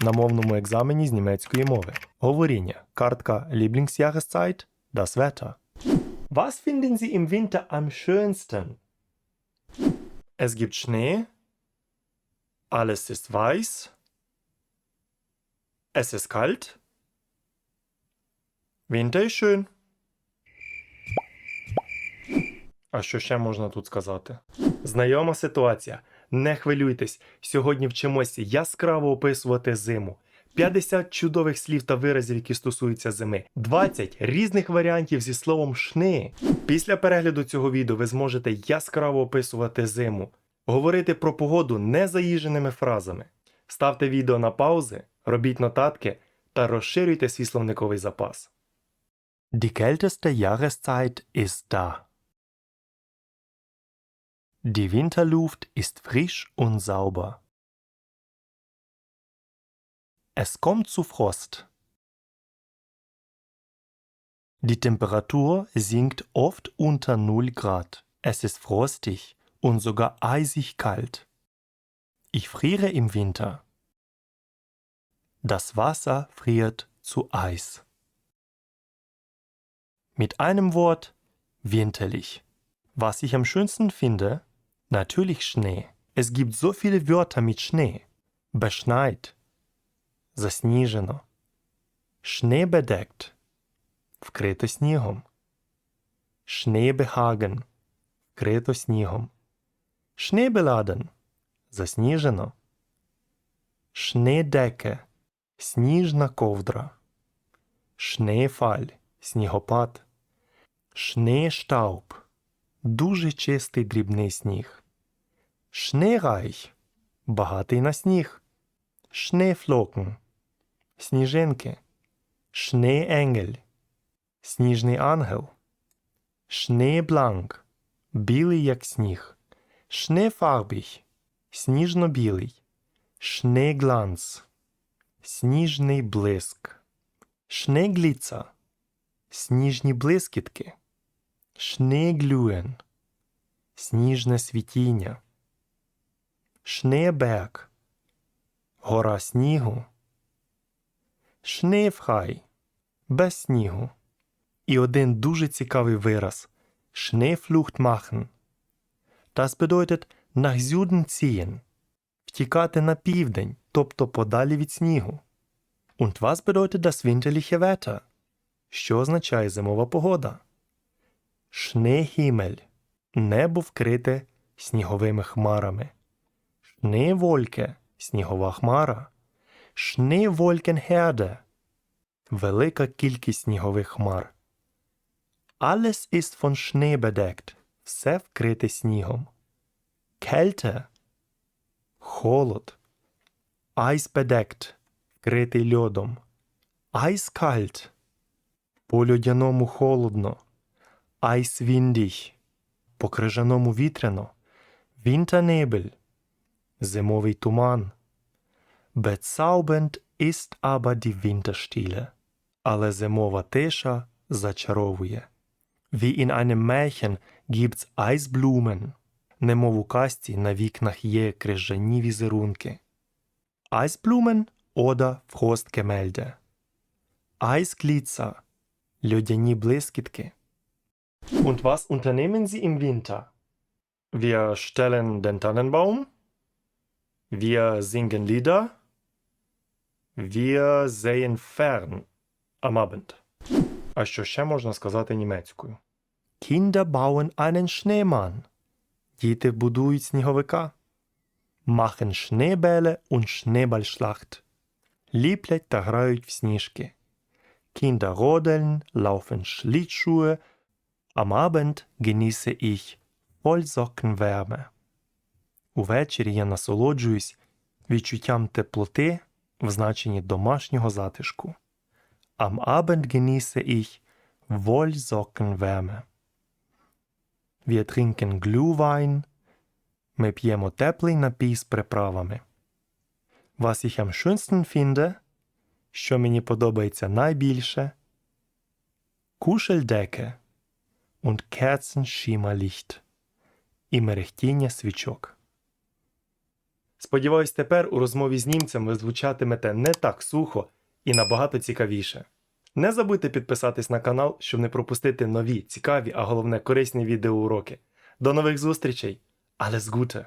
на мовному екзамені з німецької мови. Говоріння. Картка Lieblingsjahreszeit – das Wetter. Was finden Sie im Winter am schönsten? Es gibt Schnee. Alles ist weiß. Es ist kalt. Winter ist schön. А що ще можна тут сказати? Знайома ситуація. Не хвилюйтесь. Сьогодні вчимося яскраво описувати зиму. 50 чудових слів та виразів, які стосуються зими, 20 різних варіантів зі словом шни. Після перегляду цього відео ви зможете яскраво описувати зиму, говорити про погоду незаїженими фразами. Ставте відео на паузи, робіть нотатки та розширюйте свій словниковий запас. Die kälteste Jahreszeit ist da. Die Winterluft ist frisch und sauber. Es kommt zu Frost. Die Temperatur sinkt oft unter 0 Grad. Es ist frostig und sogar eisig kalt. Ich friere im Winter. Das Wasser friert zu Eis. Mit einem Wort winterlich. Was ich am schönsten finde, natürlich Schnee. Es gibt so viele Wörter mit Schnee. Beschneit, засніжено, schneebedeckt, вкрито снігом, Schneebehagen, вкрито снігом, Schneebeladen, засніжено, Schneedecke, сніжна ковдра, Schneefall, снігопад, Schneestaub, дуже чистий дрібний сніг, Schneereich, багатий на сніг, Schneeflocken, сніжинки, Schneeengel, сніжний ангел, Schneeblank, білий як сніг, Schneefarbig, сніжно-білий, Schneeglanz, сніжний блиск, Schneeglitzer, сніжні блискітки, Schneeglühen, сніжне світіння, Schneeberg, гора снігу, Schneefrei, без снігу. І один дуже цікавий вираз Schneeflucht machen. Das bedeutet nach Süden ziehen. Втікати на південь, тобто подалі від снігу. Und was bedeutet das winterliche Wetter? Що означає зимова погода? Schneehimmel – небо вкрите сніговими хмарами. Schneewolke – снігова хмара. Schneewolkenherde – велика кількість снігових хмар. Alles ist von Schnee bedeckt – все вкрите снігом. Kälte – холод. Eisbedeckt – вкритий льодом. Eiskalt – по льодяному холодно. Eiswindig – по крижаному вітряно. Winternebel – зимовий туман. Bezaubernd ist aber die Winterstille. Але зимова тиша зачаровує. Wie in einem Märchen gibt's Eisblumen. Немов у казці на вікнах є крижані візерунки. Eisblumen oder Frostgemälde. Eisglitzer. Льодяні блискітки. Und was unternehmen Sie im Winter? Wir stellen den Tannenbaum. Wir singen Lieder. Wir sehen fern am Abend. А що ще можна сказати німецькою? Kinder bauen einen Schneemann. Діти будують сніговика. Machen Schneebälle und Schneeballschlacht. Ліплять та грають в сніжки. Kinder rodeln, laufen Schlittschuhe. Am Abend genieße ich Wollsockenwärme. Увечері я насолоджуюсь відчуттям теплоти в значенні домашнього затишку. Am Abend genieße ich Wollsockenwärme. Wir trinken Glühwein. Ми п'ємо теплий напій з приправами. Was ich am schönsten finde, що мені подобається найбільше, Kuscheldecke und Kerzenschimmerlicht і мерехтіння свічок. Сподіваюсь, тепер у розмові з німцем ви звучатимете не так сухо і набагато цікавіше. Не забудьте підписатись на канал, щоб не пропустити нові, цікаві, а головне корисні відеоуроки. До нових зустрічей! Alles Gute!